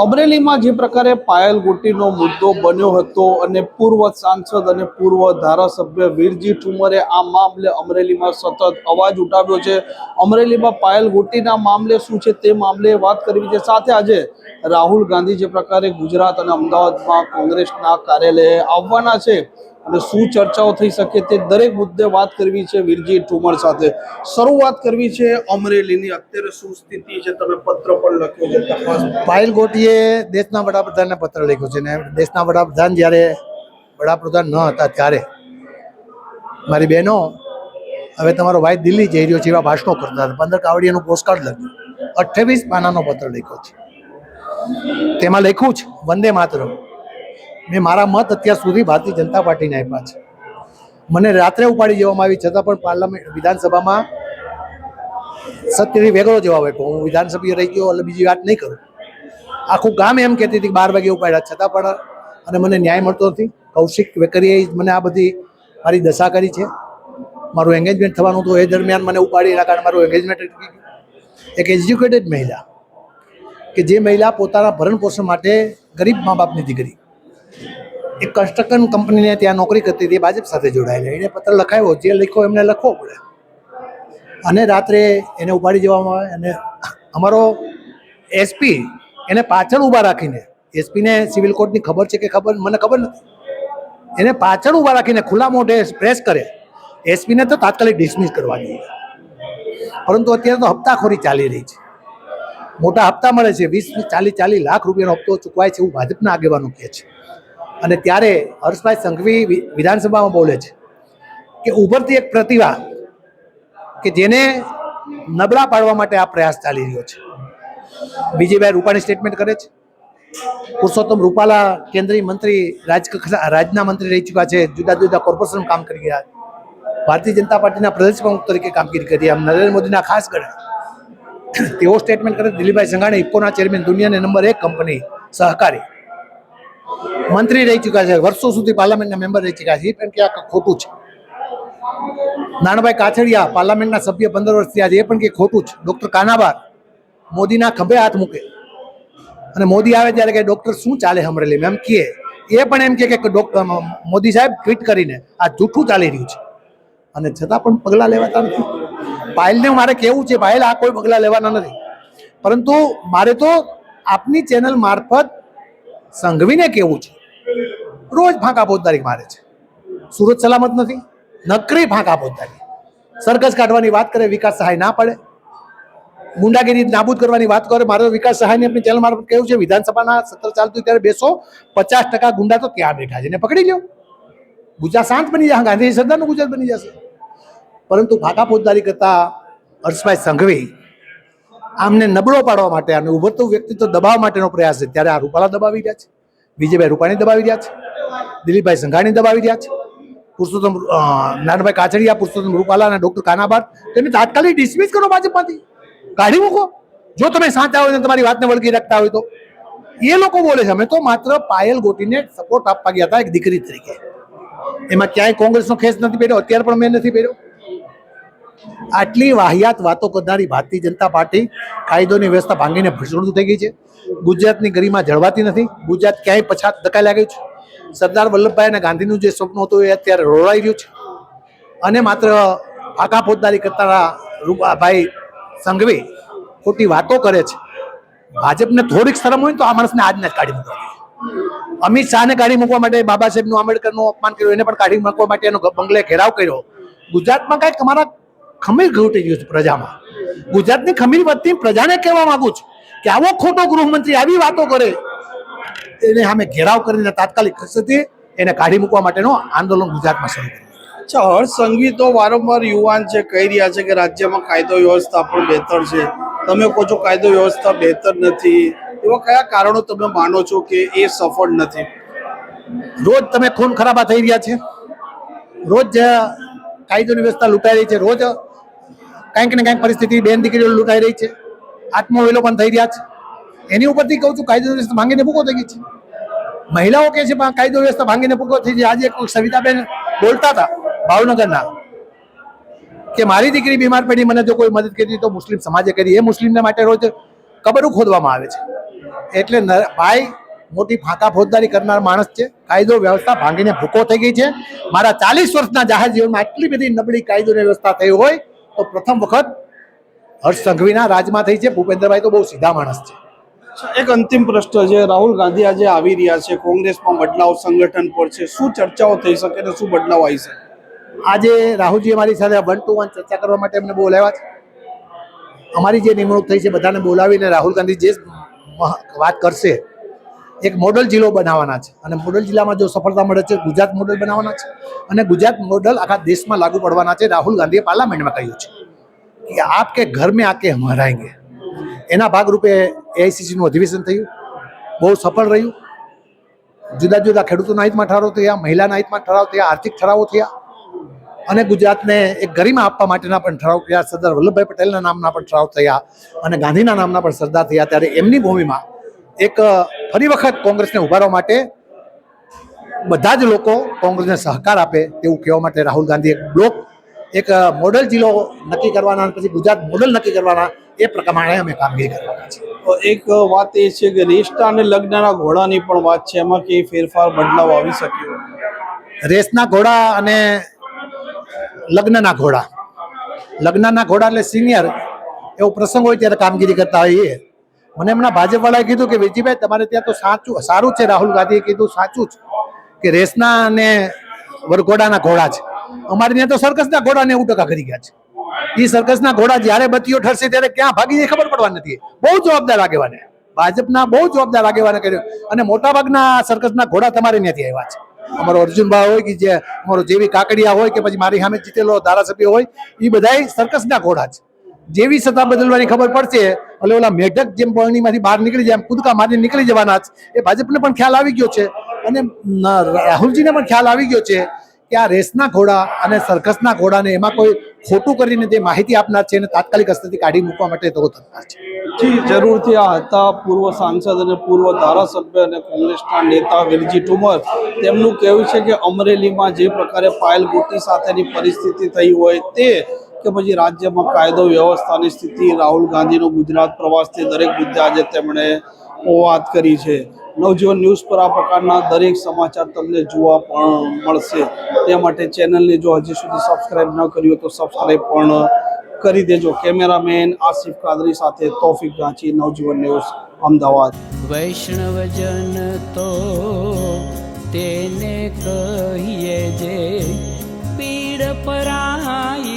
અમરેલીમાં જે પ્રકારે પાયલ ગોટીનો મુદ્દો બન્યો હતો અને પૂર્વ સાંસદ અને પૂર્વ ધારાસભ્ય વીરજી ઠુમરે આ મામલે અમરેલીમાં સતત અવાજ ઉઠાવ્યો છે. અમરેલીમાં પાયલ ગોટીના મામલે શું છે તે મામલે વાત કરવી છે. સાથે આજે રાહુલ ગાંધી જે પ્રકારે ગુજરાત અને અમદાવાદમાં કોંગ્રેસના કાર્યાલયે આવવાના છે. અને શું ચર્ચાઓ થઈ શકે તે દરેક મુદ્દે વાત કરવી છે વીરજી ઠુમર સાથે. શરૂઆત કરવી છે અમરેલીની. અત્યારે શું સ્થિતિ છે? તમે પત્ર પણ લખ્યો છે, તપાસ પાયલ ગોટીએ દેશના વડાપ્રધાનને પત્ર લખ્યો છે ને દેશના વડાપ્રધાન જ્યારે વડાપ્રધાન ન હતા ત્યારે. મારી બહેનો, હવે તમારો ભાઈ દિલ્હી જઈ રહ્યો છે એવા ભાષણો કરતા હતા. પંદર કાવડિયાનું પોસ્ટકાર્ડ લખ્યું. અઠ્ઠાવીસ પાનાનો પત્ર લખ્યો છે. તેમાં લખ્યું છે વંદે માતરમ. મેં મારા મત અત્યાર સુધી ભારતીય જનતા પાર્ટીને આપ્યા છે. મને રાત્રે ઉપાડી જવામાં આવી, છતાં પણ પાર્લામેન્ટ, વિધાનસભામાં સત્યથી વેગળો જવાબ આપ્યો. હું વિધાનસભ્ય રહી ગયો, એટલે બીજી વાત નહીં કરું. આખું ગામ એમ કહેતી હતી બાર વાગે ઉપાડ્યા, છતાં પણ અને મને ન્યાય મળતો નથી. કૌશિક વેકરીએ મને આ બધી મારી દશા કરી છે. મારું એંગેજમેન્ટ થવાનું હતું. એ દરમિયાન મને ઉપાડી, એના કારણે મારું એંગેજમેન્ટ એક એજ્યુકેટેડ મહિલા કે જે મહિલા પોતાના ભરણ પોષણ માટે ગરીબ મા બાપની દીકરી એક કન્સ્ટ્રક્શન કંપનીને ત્યાં નોકરી કરતી હતી ભાજપ સાથે જોડાયેલી એને પત્ર લખાયો, જે લખ્યો એમને લખવો પડે. અને રાત્રે એને ઉપાડી જવામાં આવે અને અમારો એસપી એને પાછળ ઊભા રાખીને એસપીને સિવિલ કોર્ટની ખબર છે કે ખબર, મને ખબર નથી. એને પાછળ ઊભા રાખીને ખુલ્લા મોઢે પ્રેસ કરે. એસપીને તો તાત્કાલિક ડિસમિસ કરવાની પરંતુ અત્યારે તો હપ્તાખોરી ચાલી રહી છે. મોટા હપ્તા મળે છે, વીસ, ચાલીસ ચાલીસ લાખ રૂપિયાનો હપ્તો ચૂકવાય છે એવું ભાજપના આગેવાનો કહે છે. અને ત્યારે હર્ષભાઈ સંઘવી વિધાનસભામાં બોલે છે કે ઉભરતી એક પ્રતિભા કે જેને નબળા પાડવા માટે આ પ્રયાસ ચાલી રહ્યો છે. બીજીભાઈ રૂપાણી સ્ટેટમેન્ટ કરે છે. પુરુષોત્તમ રૂપાલા કેન્દ્રીય મંત્રી, રાજ, રાજના મંત્રી રહી ચૂક્યા છે, જુદા જુદા કોર્પોરેશન કામ કરી ગયા ભારતીય જનતા પાર્ટીના પ્રદેશ પ્રમુખ તરીકે કામગીરી કરી આમ નરેન્દ્ર મોદીના ખાસ ગણે તેઓ સ્ટેટમેન્ટ કરે દિલીપભાઈ સંઘાણી, ઇફકોના ચેરમેન દુનિયાની નંબર એક કંપની સહકારી. મંત્રી રહી ચૂક્યા છે, વર્ષો સુધી પાર્લામેન્ટના મેમ્બર રહી ચૂક્યા છે. એ પણ ક્યાંક ખોટું છે. નાણાભાઈ કાછડિયા પાર્લામેન્ટના સભ્ય પંદર વર્ષ થયા છે, એ પણ કે ખોટું છે. ડોક્ટર કાનાબાર મોદીના ખભે હાથ મૂકે. અને મોદી આવે ત્યારે કે ડોક્ટર, શું ચાલે અમરેલીમાં એમ કહે, એ પણ એમ કે ડોક્ટર મોદી સાહેબ, ટ્વીટ કરીને આ જૂઠું ચાલી રહ્યું છે. અને છતાં પણ પગલાં લેવાતા નથી. પાયલને મારે કેવું છે, પાયલ, આ કોઈ પગલાં લેવાના નથી. પરંતુ મારે તો આપની ચેનલ મારફત સંઘવીને કેવું છે. રોજ ફાંકા ફોજદારી મારે છે. સુરત સલામત નથી, નકરી ફાંકા ફોજદારી સરઘસ કાઢવાની વાત કરે, વિકાસ સહાય ના પડે. ગુંડાગીરી નાબૂદ કરવાની વાત કરે, મારે વિકાસ સહાયની આપણી ચેનલ મારફત કેવું છે? વિધાનસભાના સત્ર ચાલતું ત્યારે બેસો, પચાસ ટકા ગુંડા તો ત્યાં બેઠા છે. એને પકડી લો ગુજરાત શાંત બની જશે ગાંધી સરદારનું ગુજરાત બની જશે. પરંતુ ફાંકા ફોજદારી કરતા હર્ષભાઈ સંઘવી આમને નબળો પાડવા માટે અને ઉભરતું વ્યક્તિત્વ દબાવવા માટેનો પ્રયાસ છે. ત્યારે આ રૂપાલા દબાવી રહ્યા છે. વિજયભાઈ રૂપાણી દબાવી રહ્યા છે. દિલીપભાઈ સંઘાણી દબાવી રહ્યા છે. પુરુષોત્તમ નાનભાઈ કાછડિયા પુરુષોત્તમ રૂપાલા અને ડોક્ટર કાનાબાર. તેને તાત્કાલિક ડિસમિસ કરો ભાજપમાંથી. કાઢી મૂકો. જો તમે સાચા હોય ને તમારી વાતને વળગી રાખતા હોય તો. એ લોકો બોલે છે, અમે તો માત્ર પાયલ ગોટીને સપોર્ટ આપવા ગયા હતા એક દીકરી તરીકે. એમાં ક્યાંય કોંગ્રેસનો ખેસ નથી પહેર્યો, અત્યારે પણ મેં નથી પહેર્યો. આટલી વાહિયાત વાતો કરનારી ભારતીય જનતા પાર્ટી કાયદોની વ્યવસ્થા ભાંગીને ભસડું થઈ ગઈ છે. ગુજરાતની ગરિમા જળવાતી નથી. ગુજરાત ક્યાંય પછાત ધકાઈ લાગ્યું છે. સરદાર વલ્લભભાઈ અને ગાંધીનું જે સ્વપ્ન હતું એ અત્યારે રોળાઈ રહ્યું છે. અને માત્ર આખા ફોજદારી કરતા રૂપાભાઈ સંઘવી ખોટી વાતો કરે છે. ભાજપને થોડીક શરમ હોય તો આ માણસને આજને જ કાઢી મૂકવા. અમિત શાહને કાઢી મૂકવા માટે બાબા સાહેબનું આંબેડકરનું અપમાન કર્યું, એને પણ કાઢી મૂકવા માટે એનો બંગલે ઘેરાવ કર્યો. ગુજરાતમાં કાંઈક અમારા ખમીર ઘૂંટી ગયું છે પ્રજામાં. ગુજરાતની ખમીર વધતી પ્રજાને કહેવા માંગુ છું કે આવો ખોટો ગૃહમંત્રી આવી વાતો કરે એને સામે ઘેરાવ કરીને તાત્કાલિક ખસેડી એને કાઢી મૂકવા માટેનો આંદોલન ગુજરાતમાં શરૂ કર્યું. અચ્છા હર્ષ સંઘવી તો વારંવાર યુવાન છે કહી રહ્યા છે કે રાજ્યમાં કાયદો વ્યવસ્થા પણ બહેતર છે. તમે કહો છો કાયદો વ્યવસ્થા બહેતર નથી. એવા કયા કારણો તમે માનો છો કે એ સફળ નથી? રોજ તમે ખૂન ખરાબા થઈ રહ્યા છે. રોજ કાયદોની વ્યવસ્થા લૂંટાઈ રહી છે રોજ કંઈક ને કંઈક પરિસ્થિતિ બેન દીકરીઓ લૂંટાઈ રહી છે. આત્મવિલોપન થઈ રહ્યા છે. એની ઉપરથી કહું છું કાયદો વ્યવસ્થા ભાંગીને ભૂકો થઈ ગઈ છે. મહિલાઓ કે છે, પણ કાયદો વ્યવસ્થા ભાંગીને ભૂકો થઈ છે. આજે કોઈ સવિતાબેન બોલતા હતા ભાવનગરના કે, મારી દીકરી બીમાર પડી, મને જો કોઈ મદદ કરી તો મુસ્લિમ સમાજે કરી. એ મુસ્લિમને માટે રોજ કબરો ખોદવામાં આવે છે. એટલે ભાઈ, મોટી ફાંકા ફોજદારી કરનાર માણસ છે. કાયદો વ્યવસ્થા ભાંગીને ભૂકો થઈ ગઈ છે. મારા ચાલીસ વર્ષના જાહેર જીવનમાં આટલી બધી નબળી કાયદો વ્યવસ્થા થઈ હોય તો પ્રથમ વખત હર્ષ સંઘવીના રાજમાં થઈ છે. ભૂપેન્દ્રભાઈ તો બહુ સીધા માણસ છે. એક અંતિમ પ્રશ્ન છે. રાહુલ ગાંધી આજે આવી રહ્યા છે. કોંગ્રેસમાં બદલાવ સંગઠન પર છે. શું ચર્ચાઓ થઈ શકે અને શું બદલાવ આવી શકે? આજે રાહુલજી અમારી સાથે વન ટુ વન ચર્ચા કરવા માટે અમને બોલાવ્યા છે. અમારી જે નિમણૂક થઈ છે, બધાને બોલાવીને રાહુલ ગાંધી જે વાત કરશે, એક મોડલ જિલ્લો બનાવવાના છે. અને મોડલ જિલ્લામાં જો સફળતા મળે છે, ગુજરાત મોડલ બનાવવાના છે. અને ગુજરાત મોડલ આખા દેશમાં લાગુ પડવાના છે. રાહુલ ગાંધીએ પાર્લામેન્ટમાં કહ્યું છે કે આપ કે ઘર મેં આકે હમ હરાएंगे એના ભાગરૂપે એઆઈસીસીનું અધિવેશન થયું. બહુ સફળ રહ્યું. જુદા જુદા ખેડૂતોના હિતમાં ઠરાવ થયા, મહિલાના હિતમાં ઠરાવ થયા, આર્થિક ઠરાવો થયા. અને ગુજરાતને એક ગરિમા આપવા માટેના પણ ઠરાવ થયા. સરદાર વલ્લભભાઈ પટેલના નામના પણ ઠરાવ થયા અને ગાંધીના નામના પણ સરદાર થયા. ત્યારે એમની ભૂમિમાં એક ફરી વખત કોંગ્રેસને ઉભારવા માટે બધા જ લોકો કોંગ્રેસને સહકાર આપે તેવું કહેવા માટે રાહુલ ગાંધી એક બ્લોક, એક મોડલ જિલ્લો નક્કી કરવાના પછી ગુજરાત મોડલ નક્કી કરવાના એ પ્રમાણે અમે કામગીરી કરવાના છે એક વાત એ છે કે રેસ્ટા અને લગ્નના ઘોડાની પણ વાત છે એમાં કે ફેરફાર બદલાવ આવી શક્યો? રેસના ઘોડા અને લગ્નના ઘોડા. લગ્નના ઘોડા એટલે સિનિયર એવો પ્રસંગ હોય ત્યારે કામગીરી કરતા હોઈએ. મને હમણાં ભાજપવાળાએ કીધું કે વિજયભાઈ તમારે ત્યાં તો સાચું સારું છે રાહુલ ગાંધીએ કીધું સાચું જ કે રેસના અને વરઘોડાના ઘોડા છે. અમારે ત્યાં તો સર્કસના ઘોડા એવું ટકા કરી ગયા છે. એ સર્કસના ઘોડા જ્યારે બતીઓ ઠરશે ત્યારે ક્યાં ભાગી જાય ખબર પડવા નથી. બહુ જવાબદાર આગેવાને. ભાજપના બહુ જવાબદાર આગેવાને કર્યો. અને મોટાભાગના સર્કસના ઘોડા તમારે ત્યાંથી આવ્યા છે. અમારો અર્જુનભાઈ હોય કે જે અમારો જેવી કાકડિયા હોય કે પછી મારી સામે જીતેલો ધારાસભ્ય હોય એ બધાય સર્કસના ઘોડા છે. જેવી સત્તા બદલવાની ખબર પડશે, એટલે ઓલા મેઢક જેમ પરણીમાંથી બહાર નીકળી જાય કૂદકા મારી નીકળી જવાના છે. એ ભાજપને પણ ખ્યાલ આવી ગયો છે. અને રાહુલજીને પણ ખ્યાલ આવી ગયો છે. કે આ રેસના ઘોડા અને સર્કસના ઘોડાને એમાં કોઈ ખોટું કરીને જે માહિતી આપનાર છે એને તાત્કાલિક અસ્તિત્વ કાઢી મૂકવા માટે તો તત્પર છે. જી, જરૂરથી આ હતા પૂર્વ સાંસદ અને પૂર્વ ધારાસભ્ય અને કોંગ્રેસના નેતા વિરજી ઠુમર તેમનું કહેવું છે કે અમરેલીમાં જે પ્રકારે પાયલ ગોટી સાથેની પરિસ્થિતિ થઈ હોય તે કે પછી રાજ્યમાં કાયદો વ્યવસ્થાની સ્થિતિ, રાહુલ ગાંધીનો ગુજરાત પ્રવાસથી દરેક મુદ્દે આજે તેમણે વાત કરી છે. નવજીવન ન્યૂઝ પર આ પ્રકારના દરેક સમાચાર તમને જોવા પણ મળશે. તે માટે ચેનલને જો હજી સુધી સબસ્ક્રાઇબ ન કર્યું તો સબસ્ક્રાઇબ પણ કરી દેજો. કેમેરામેન આસિફ કાદરી સાથે તોફિક ગાંચી, નવજીવન ન્યૂઝ, અમદાવાદ. વૈષ્ણવજન તો તેને કહીએ જે પીડ પરાઈ